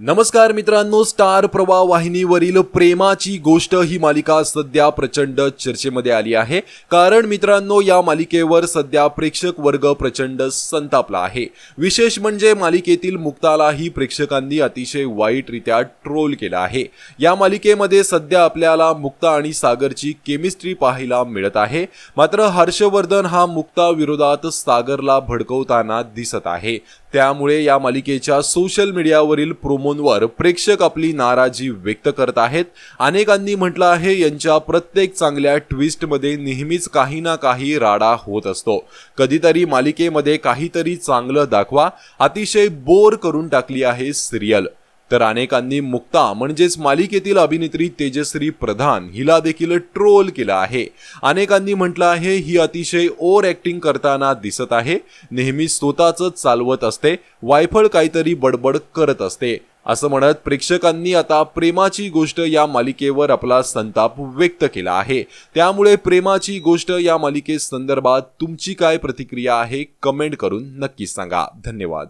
नमस्कार मित्रांनो स्टार प्रवाह वाहिनीवरील प्रेमाची गोष्ट ही मालिका सध्या प्रचंड चर्चेमध्ये आली आहे. कारण मित्रांनो या मालिकेवर सध्या प्रेक्षक वर्ग प्रचंड संतापला आहे. विशेष म्हणजे मालिकेतील मुक्तालाही प्रेक्षकांनी अतिशय वाईटरित्या ट्रोल केला आहे. या मालिकेमध्ये सध्या आपल्याला मुक्ता आणि सागरची केमिस्ट्री पाहायला मिळत आहे. मात्र हर्षवर्धन हा मुक्ता विरोधात सागरला भडकवताना दिसत आहे. त्यामुळे या मालिकेच्या सोशल मीडियावरील प्रोमोंवर प्रेक्षक आपली नाराजी व्यक्त करत आहेत. अनेकांनी म्हटलं आहे यांच्या प्रत्येक चांगल्या ट्विस्टमध्ये नेहमीच काही ना काही राडा होत असतो. कधीतरी मालिकेमध्ये काहीतरी चांगलं दाखवा. अतिशय बोर करून टाकली आहे सिरियल तर अनेकांनी मुक्ता म्हणजेच मालिकेतील अभिनेत्री तेजश्री प्रधान हिला देखील ट्रोल केलं आहे. अनेकांनी म्हटलं आहे ही अतिशय ओव्हर ऍक्टिंग करताना दिसत आहे. नेहमी स्वतःच चालवत असते. वायफळ काहीतरी बडबड करत असते. असं म्हणत प्रेक्षकांनी आता प्रेमाची गोष्ट या मालिकेवर आपला संताप व्यक्त केला आहे. त्यामुळे प्रेमाची गोष्ट या मालिके संदर्भात तुमची काय प्रतिक्रिया आहे कमेंट करून नक्कीच सांगा. धन्यवाद.